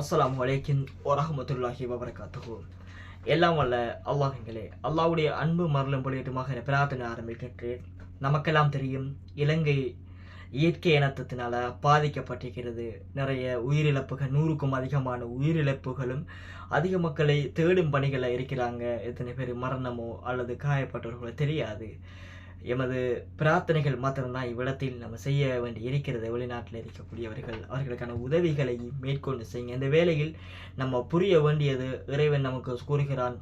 அஸ்லாம் அலைக்கும் வரஹமத்துல்லாஹி வபரகாத்துஹு எல்லாம் வல்ல அல்லாஹங்களே அல்லாவுடைய அன்பு மரலும் பொழியட்டுமாக என பிரார்த்தனை ஆரம்பிக்கின்றேன் நமக்கெல்லாம் தெரியும் இலங்கை இயற்கை இனத்தினால பாதிக்கப்பட்டிருக்கிறது. நிறைய உயிரிழப்புகள் நூறுக்கும் அதிகமான உயிரிழப்புகளும் அதிக மக்களை தேடும் பணிகளில் இருக்கிறாங்க. எத்தனை பேர் மரணமோ அல்லது காயப்பட்டவர்களோ தெரியாது. எமது பிரார்த்தனைகள் மாத்திரம்தான் இவ்விடத்தில் நம்ம செய்ய வேண்டி இருக்கிறது. வெளிநாட்டில் இருக்கக்கூடியவர்கள் அவர்களுக்கான உதவிகளை மேற்கொண்டு செய்யுங்க. இந்த வேளையில் நம்ம புரிய வேண்டியது இறைவன் நமக்கு கூறுகிறான்.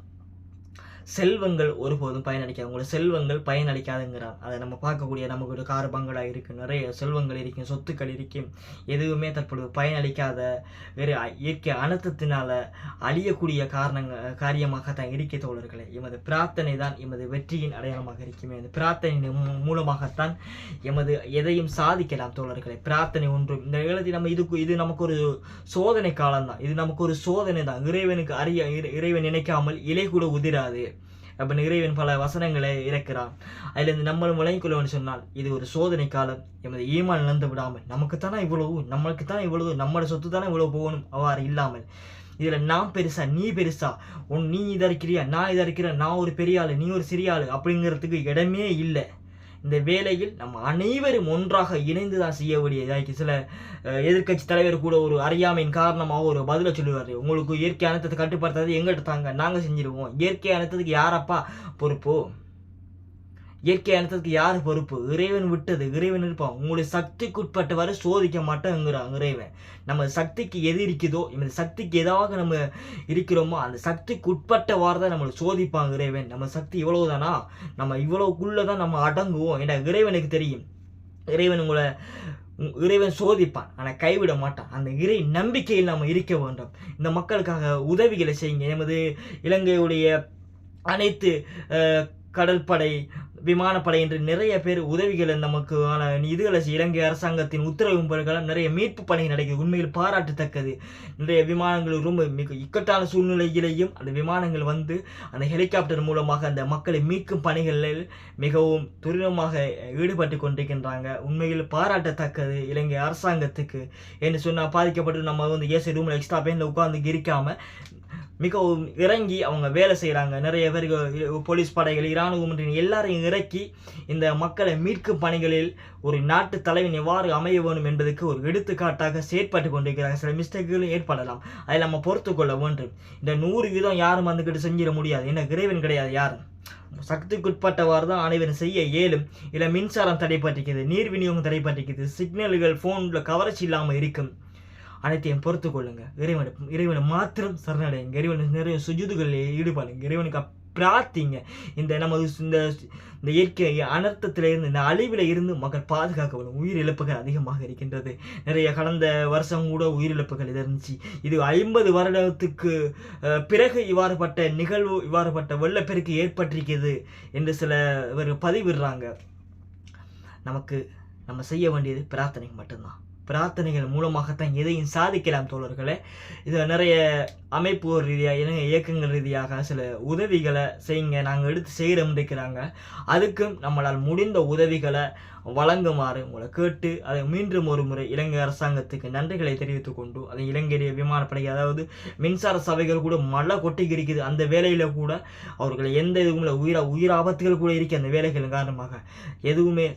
செல்வங்கள் ஒருபோதும் பயனளிக்காது. உங்களோட செல்வங்கள் பயனளிக்காதுங்கிறான் அதை நம்ம பார்க்கக்கூடிய நமக்கு ஒரு கார் பங்களா இருக்குது நிறைய செல்வங்கள் இருக்கும் சொத்துக்கள் இருக்கும் எதுவுமே தற்பொழுது பயனளிக்காத வேறு இயற்கை அனர்த்தத்தினால் அழியக்கூடிய காரணங்கள் காரியமாகத்தான் இருக்க தோழர்களே. எமது பிரார்த்தனை தான் எமது வெற்றியின் அடையாளமாக இருக்குமே. அந்த பிரார்த்தனை மூ- மூலமாகத்தான் எமது எதையும் சாதிக்கலாம் தோழர்களே. பிரார்த்தனை ஒன்றும். இந்த இடத்தில் நம்ம இதுக்கு இது நமக்கு ஒரு சோதனை காலம்தான். இது நமக்கு ஒரு சோதனை தான் இறைவனுக்கு அறிய இறை- இறைவன் நினைக்காமல் இலை கூட உதிராது. அப்படின்னு இறைவன் பல வசனங்களை இறக்கிறான். அதிலிருந்து நம்மளும் விளங்கிக்கொள்ளவன் சொன்னால் இது ஒரு சோதனை காலம். எமது ஈமான் இழந்து விடாமல் நமக்கு தானே இவ்வளவு நம்மளுக்கு தானே இவ்வளவு நம்மளோட சொத்து தானே இவ்வளவு போகணும்? அவ்வாறு இல்லாமல். இதில் நான் பெருசா நீ பெருசா உன் நீ இதாக இருக்கிறியா நான் இதாக இருக்கிறேன் நான் ஒரு பெரிய ஆளு நீ ஒரு சிறிய ஆளு அப்படிங்கிறதுக்கு இடமே இல்லை. இந்த வேலையில் நம்ம அனைவரும் ஒன்றாக இணைந்து தான் செய்ய வேண்டியதாக சில எதிர்க்கட்சி தலைவர் கூட ஒரு அறியாமையின் காரணமாக ஒரு பதிலை சொல்லுவார். உங்களுக்கு இயற்கை அனைத்தத்தை கட்டுப்படுத்துறது எங்கிட்ட தாங்க நாங்கள் செஞ்சிருவோம். இயற்கை அனைத்ததுக்கு யாரப்பா பொறுப்போ? இயற்கை அனைத்ததுக்கு யார் பொறுப்பு? இறைவன் விட்டது இறைவன் இருப்பான். உங்களுடைய சக்திக்குட்பட்டவரை சோதிக்க மாட்டேங்கிறான் இறைவன். நம்ம சக்திக்கு எது இருக்குதோ இந்த சக்திக்கு எதாவது நம்ம இருக்கிறோமோ அந்த சக்திக்கு உட்பட்டவாறு தான் நம்மளை சோதிப்பாங்க இறைவன். நம்ம சக்தி இவ்வளவுதானா? நம்ம இவ்வளவுக்குள்ளே தான் நம்ம அடங்குவோம். ஏன்னா இறைவனுக்கு தெரியும். இறைவன் உங்களை உ- இறைவன் சோதிப்பான். ஆனால் கைவிட மாட்டான். அந்த இறை நம்பிக்கையில் நம்ம இருக்க வேண்டும். இந்த மக்களுக்காக உதவிகளை செய்யுங்க. எமது இலங்கையுடைய அனைத்து கடற்படை விமானப்படை என்று நிறைய பேர் உதவிகள் நமக்கான இதுகளை இலங்கை அரசாங்கத்தின் உத்தரவு பிறகு நிறைய மீட்பு பணி நடக்குது. உண்மையில் பாராட்டத்தக்கது. நிறைய விமானங்கள் ரொம்ப மிக இக்கட்டான சூழ்நிலையிலேயும் அந்த விமானங்கள் வந்து அந்த ஹெலிகாப்டர் மூலமாக அந்த மக்களை மீட்கும் பணிகளில் மிகவும் துரிதமாக ஈடுபட்டு கொண்டிருக்கின்றாங்க. உண்மையில் பாராட்டத்தக்கது இலங்கை அரசாங்கத்துக்கு. என்று சொன்னால் பாதிக்கப்பட்டு நம்ம வந்து ஏசி ரூமில் எக்ஸ்ட்ரா பேனில் உட்காந்து இருக்காமல் மிகவும் இறங்கி அவங்க வேலை செய்கிறாங்க நிறைய பேர் போலீஸ் படைகள் இராணுவம் எல்லாரையும் இறக்கி இந்த மக்களை மீட்கும் பணிகளில் ஒரு நாட்டு தலைவன் எவ்வாறு அமைய வேண்டும் என்பதற்கு ஒரு எடுத்துக்காட்டாக செயற்பட்டு கொண்டிருக்கிறாங்க. சில மிஸ்டேக்குகளும் ஏற்படலாம். அதில் நம்ம பொறுத்து கொள்ள வேண்டும். இந்த நூறு வீதம் யாரும் வந்துக்கிட்டு செஞ்சிட முடியாது. என்ன இறைவன் கிடையாது யாரும். சக்திக்குட்பட்டவாறு தான் அனைவரும் செய்ய இயலும். இல்லை மின்சாரம் தடைப்பட்டிருக்குது நீர் விநியோகம் தடைப்பட்டிருக்குது சிக்னல்கள் ஃபோனில் கவரேஜ் இல்லாமல் இருக்கும். அனைத்தையும் பொறுத்து கொள்ளுங்க. இறைவனை இறைவனை மாத்திரம் சரணடையுங்க. இறைவனுக்கு நிறைய சுஜுதுகளில் ஈடுபாடுங்க. இறைவனுக்கு பிரார்த்திங்க. இந்த நமது இந்த இந்த இயற்கை அனர்த்தத்தில் இருந்து இந்த அழிவில் இருந்து மக்கள் பாதுகாக்க வேண்டும். உயிரிழப்புகள் அதிகமாக இருக்கின்றது. நிறைய கடந்த வருஷம் கூட உயிரிழப்புகள் இது இருந்துச்சு. இது ஐம்பது வருடத்துக்கு பிறகு இவ்வாறுபட்ட நிகழ்வு இவ்வாறுபட்ட வெள்ளப்பெருக்கு ஏற்பட்டிருக்கிறது என்று சில இவர் பதிவிடுறாங்க. நமக்கு நம்ம செய்ய வேண்டியது பிரார்த்தனை மட்டும்தான். பிரார்த்தனைகள் மூலமாகத்தான் எதையும் சாதிக்கலாம் தோழர்களே. இது நிறைய அமைப்பு ரீதியாக இலங்கை இயக்கங்கள் ரீதியாக சில உதவிகளை செய்யுங்க. நாங்கள் எடுத்து செய்கிறோம் இருக்கிறாங்க அதுக்கும் நம்மளால் முடிந்த உதவிகளை வழங்குமாறு உங்களை கேட்டு அதை மீண்டும் ஒரு முறை இலங்கை அரசாங்கத்துக்கு நன்றிகளை தெரிவித்துக் கொண்டு அதை இலங்கை விமானப்படை அதாவது மின்சார சபைகள் கூட மழை கொட்டி இருக்குது அந்த வேலையில் கூட அவர்கள் எந்த இதுவும் இல்லை உயிர் உயிர் ஆபத்துகள் கூட இருக்கு அந்த வேலைகள் காரணமாக. எதுவுமே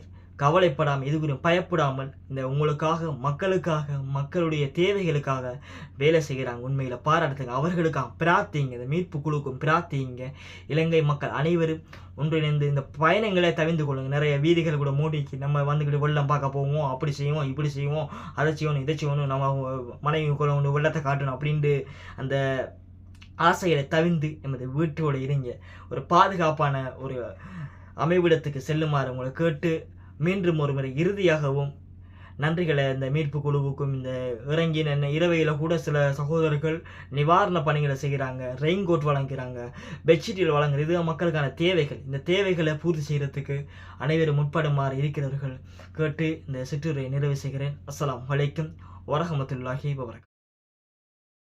கவலைப்படாமல் எதுவும் பயப்படாமல் இந்த உங்களுக்காக மக்களுக்காக மக்களுடைய தேவைகளுக்காக வேலை செய்கிறாங்க. உண்மையில் பாராட்டுங்க. அவர்களுக்காக பிரார்த்திங்க. இந்த மீட்பு குழுக்கும் பிரார்த்திங்க. இலங்கை மக்கள் அனைவரும் ஒன்றிணைந்து இந்த பயணங்களை தவிந்து கொள்ளுங்க. நிறைய வீதிகள் கூட மூடிக்கு நம்ம வந்துக்கிட்டு வெள்ளம் பார்க்க போவோம். அப்படி செய்வோம் இப்படி செய்வோம் அதை செய்யணும் இதை செய்யணும் நம்ம மனைவி கொண்டு வெள்ளத்தை காட்டணும் அப்படின்ட்டு அந்த ஆசைகளை தவிர்ந்து நமது வீட்டோடு இருங்க. ஒரு பாதுகாப்பான ஒரு அமைவிடத்துக்கு செல்லுமாறு உங்களை கேட்டு மீண்டும் ஒரு முறை இறுதியாகவும் நன்றிகளை இந்த மீட்பு குழுவுக்கும் இந்த இறங்கின இரவையில் கூட சில சகோதரர்கள் நிவாரண பணிகளை செய்கிறாங்க ரெயின் கோட் வழங்குகிறாங்க பெட்ஷீட்டில் வழங்குறது இது மக்களுக்கான தேவைகள். இந்த தேவைகளை பூர்த்தி செய்கிறதுக்கு அனைவரும் முற்படுமாறு இருக்கிறவர்கள் கேட்டு இந்த சிற்றுரை நிறைவு செய்கிறேன். அஸ்லாம் வலைக்கும் வரகமத்துல்லாஹி வபரக்